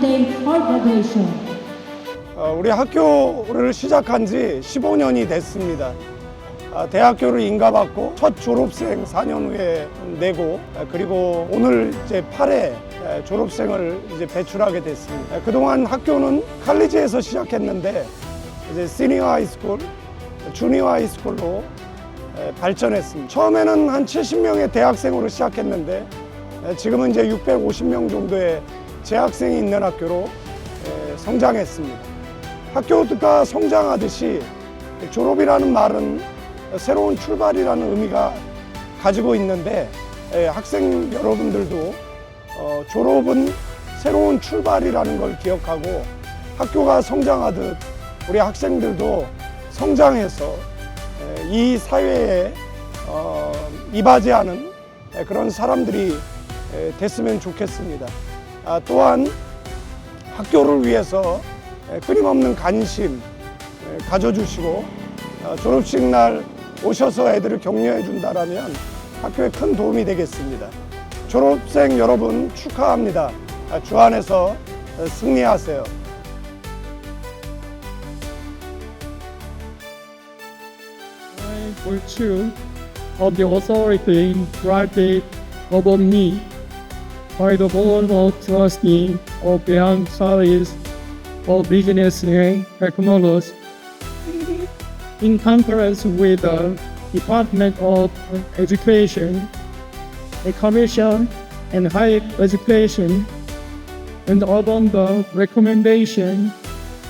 date for graduation. 어, 우리 학교를 시작한 지 15년이 됐습니다. 아, 대학교를 인가받고 첫 졸업생 4년 후에 내고 아, 그리고 오늘 이제 8회 졸업생을 이제 배출하게 됐습니다. 아, 그동안 학교는 칼리지에서 시작했는데 이제 시니어 하이스쿨, 주니어 하이스쿨로 에, 발전했습니다. 처음에는 한 70명의 대학생으로 시작했는데 에, 지금은 이제 650명 정도의 재학생이 있는 학교로 에, 성장했습니다. 학교가 성장하듯이 졸업이라는 말은 새로운 출발이라는 의미가 가지고 있는데 에, 학생 여러분들도 어, 졸업은 새로운 출발이라는 걸 기억하고 학교가 성장하듯 우리 학생들도 성장해서 에, 이 사회에 어, 이바지하는 에, 그런 사람들이 에, 됐으면 좋겠습니다. 아, 또한 학교를 위해서 에, 끊임없는 관심 에, 가져주시고 어, 졸업식 날 오셔서 애들을 격려해 준다라면 학교에 큰 도움이 되겠습니다. 졸업생 여러분 축하합니다. 아, 주 안에서 어, 승리하세요. I virtue of the authority granted upon me by the Board of Trustees of Beyond Salaries of Business Technology. In concurrence with the Department of Education, the Commission and Higher Education, and upon the recommendation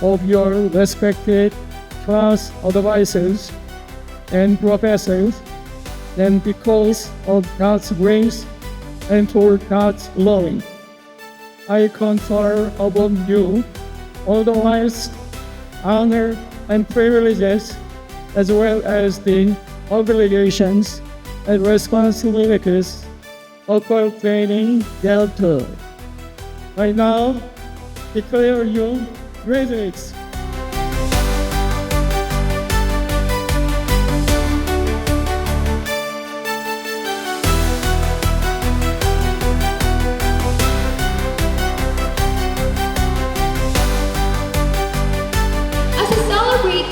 of your respected class advisors and professors, and because of God's grace and for God's love, I confer upon you all the rights, honor, and privileges, as well as the obligations and responsibilities of training thereto. I now declare you graduates.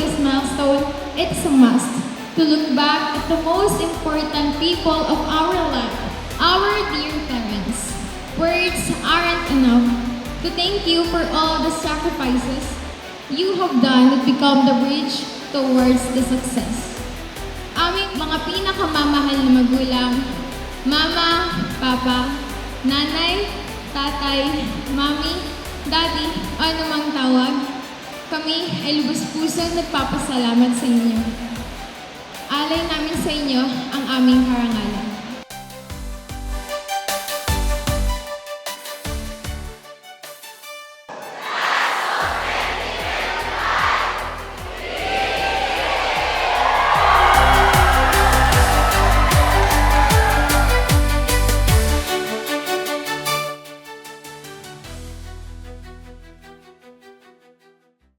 This milestone, it's a must to look back at the most important people of our life, our dear parents. Words aren't enough to thank you for all the sacrifices you have done to become the bridge towards the success. Aming mga pinakamamahal na magulang, mama, papa, nanay, tatay, mami, daddy, anumang tawag, kami ay lubos pusong nagpapasalamat sa inyo. Alay namin sa inyo ang aming karangalan.